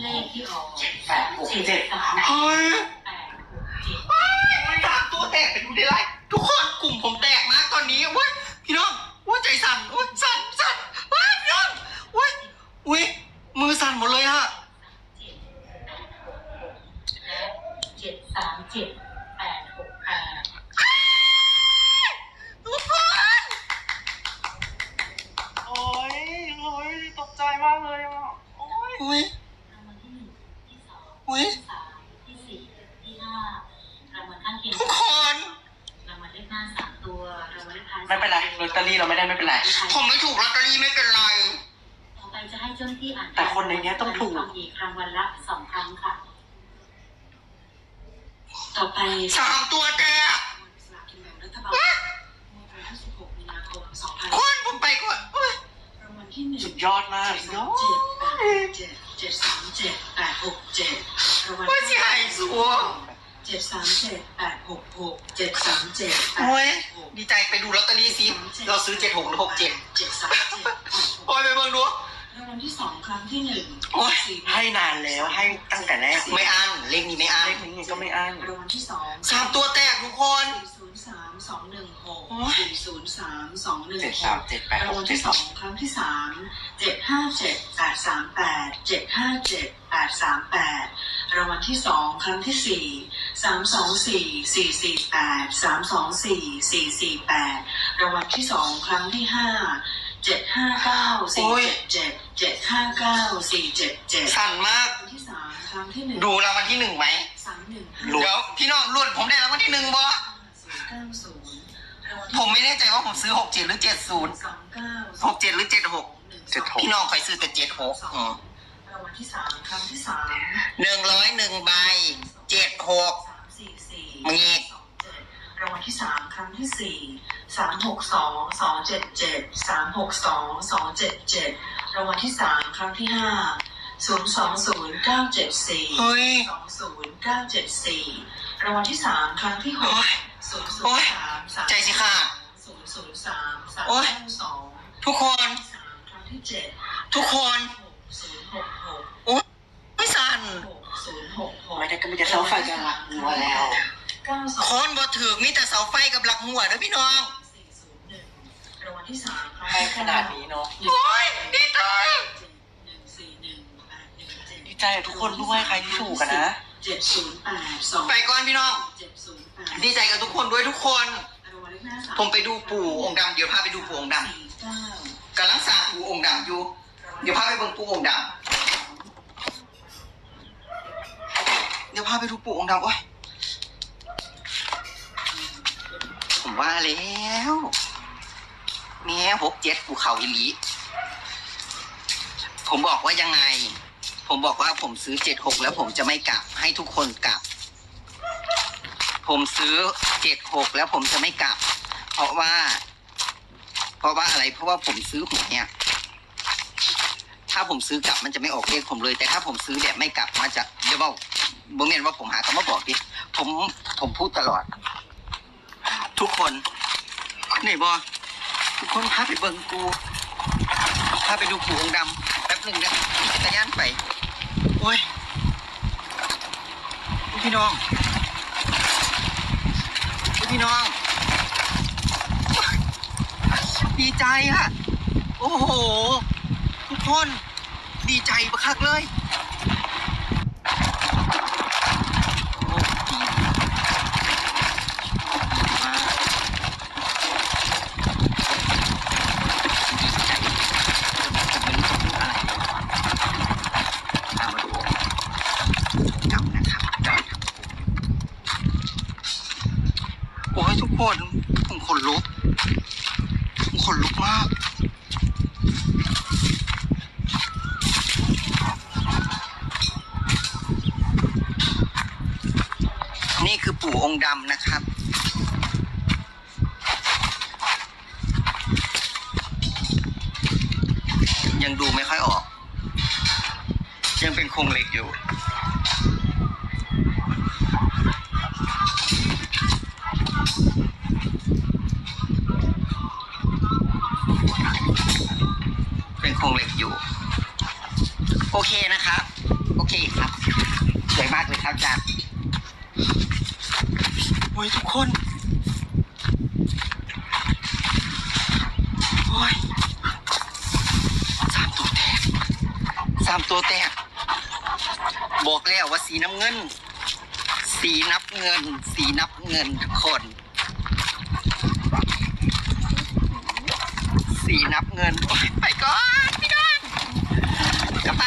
เจ็ดแปดหกเจ็ดสามเฮ้ยแปดหกเจ็ดมันสามตัวแตกไปดูได้ไรทุกคนกลุ่มผมแตกมากตอนนี้เว้ยพี่น้องว่าใจสั่นว่าสั่นสั่นเว้ยพี่น้องเว้ยอุ้ยมือสั่นหมดเลยฮะเจ็ดแปดหกหกและเจ็ดสามเจ็ดแปดหกแปดทุกคนโอ้ยโอ้ยตกใจมากเลยอะโอ้ย ไม่ได้ไม่เป็นไร ผมไม่ถูกลอตเตอรี่ไม่เป็นไร ต่อไปจะให้เจ้าหน้าที่อ่านแต่คนในเนี้ยต้องถูกอีกรางวัลละสองครั้งค่ะ ต่อไปสามตัวแตกสลากกินแบ่งรัฐบาลงวดวันที่16มีนาคมคนผมไปก่อนอุ้ยรางวัลที่หนึ่งสุดยอดมากเจ็ดสามเจ็ดแปดหกเจ็ดเจ็ดสามเจ็ดแปดหกเจ็ดรางวัลว่าสิหายสัว เจ็ดสามเจ็ดแปดหกหกเจ็ดสามเจ็ดแปดโอ้ยหกดีใจไปดูลอตเตอรี่สิเราซื้อเจ็ดหกหรือหกเจ็ดเจ็ดสามเจ็ดแปดหกโอ้ยไปเบิ่งดู รางวัลที่สองครั้งที่หนึ่งโอ้ยสี่ให้นานแล้วให้ตั้งแต่แรกไม่อันเลขนี้ไม่อันเลขนี้ก็ไม่อั้นรางวัลที่สองสามตัวแตกทุกคนสี่ศูนย์สามสองหนึ่งหกโอ้ยสี่ศูนย์สามสองหนึ่งเจ็ดหสามกเจ็ดแปดรางหวักลเจ็ดที่สองครั้งที่สามเจ็ดห้าเจ็ดแปดสามแปดเจ็ดห้าเจ็ดแปดสามแปดรางวัลที่สองครั้งที่สี่ สามสองสี่สี่สี่แปดสามสองสี่สี่สี่แปดรางวัลที่สองครั้งที่ห้าเจ็ดห้าเก้าสี่เจ็ดเจ็ดเจ็ดห้าเก้าสี่เจ็ดเจ็ดสั่นมากรางวัลที่สามครั้งที่หนึ่งดูรางวัลที่หนึ่งไหมสามหนึ่งเดี๋ยวพี่น้องรุ่นผมได้รางวัลที่หนึ่งบ่ศูนย์เก้าศูนย์รางวัลที่ผมไม่แน่ใจว่าผมซื้อหกเจ็ดหรือเจ็ดศูนย์สองเก้าหกเจ็ดหรือเจ็ดหกเจ็ดหกพี่น้องใครซื้อแต่เจ็ดหกรางวัลที่สามครั้งที่สามหนึ่งร้อยหนึ่งใบเจ็ดหกสา มสี่สี่มีสองเจ็ดรางวัลที่สามครั้งที่สี่สามหกสองสองเจ็ดเจ็ดสามหกสองสองเจ็ดเจ็ดรางวัลที่สามครั้งที่ห้าศูนย์สองศูนย์เก้าเจ็ดสี่เฮ้ยสองศูนย์เก้าเจ็ดสี่รางวัลที่สามครั้งที่หโอ้กยศูนย์ศูโอ้นยย์สามสามใจสิขาดศูนย์ศูนย์สามสามโอ้ยเก้าสองทุกคนสามครั้งที่เจ็ดทุกคนหกศูนย์หกหกโอ้ยไม่สั่นหกศูนย์หกหกไม่ได้ก็ไม่ได้เสาไฟกันละหัวแล้ว เก้าสองคนบ่ถือมีแต่เสาไฟกับหลักหัวนะพี่น้องสี่ศูนย์หนึ่งรางวัลที่สามครั้งให้ที่ขนาดนี้เนาะโอ้ยดีใจหนึ่งสี่หนึ่งแปดหนึ่งเจ็ดดีใจกับทุกคนด้วยใครที่ถูกกันนะเจ็ดศูนย์แปดสองไปก่อนพี่น้องเจ็ดศูนย์แปดดีใจกับทุกคนด้วยทุกคนรางวัลเลขหน้าสามผมไปดูปู่องค์ดำเดี๋ยวพาไปดูปู่องค์ดสี่เก้าำกำลังสร้างปู่องค์ดำอยู่ เดี๋ยวพาไปเบิ่งปู่องค์ดำเดี๋ยวพาไปดูปู่องค์ดำโอ้ย ผมว่าแล้วแม่หกเจ็ดภูเขาอิลีผมบอกว่ายังไง ผมบอกว่าผมซื้อเจ็ดหกแล้วผมจะไม่กลับ ให้ทุกคนกลับ ผมซื้อเจ็ดหกแล้วผมจะไม่กลับ เพราะว่า เพราะว่าอะไร เพราะว่าผมซื้อหวยเนี่ย ถ้าผมซื้อกลับมันจะไม่ออกเลขผมเลย แต่ถ้าผมซื้อแบบไม่กลับมันจะเดี๋ยวบอกบ่เมียนว่าผมหาคำว่าบอกดิผมผมพูดตลอด ทุกคนนี่บอทุกคนพาไปเบิ่งกูพาไปดูกูองดำแป๊บหนึ่งนะขี่จักรยานไป โอ้ยพี่น้องพี่น้อง ดีใจอะโอ้โห ทุกคน ดีใจประคักเลยโอ้ดีดีมากดีใจจะไม่รู้จะพูดอะไรเลยตามมาดูจำนะครับจำครับโอ้ยทุกคนผมขนลุก ผมข นี่คือปู่องค์ดำนะครับยังดูไม่ค่อยออก ยังเป็นโครงเหล็กอยู่ โครงเหล็กอยู่ โอเคนะครับ โอเคครับาวจัดโอ้ยทุกคนโอ้ยสามตัวแตกสามตัวแตกบอกแล้วว่าสีน้ำเงิน สีนับเงิน สีนับเงินทุกคน สีนับเงิน ไปก่อน พี่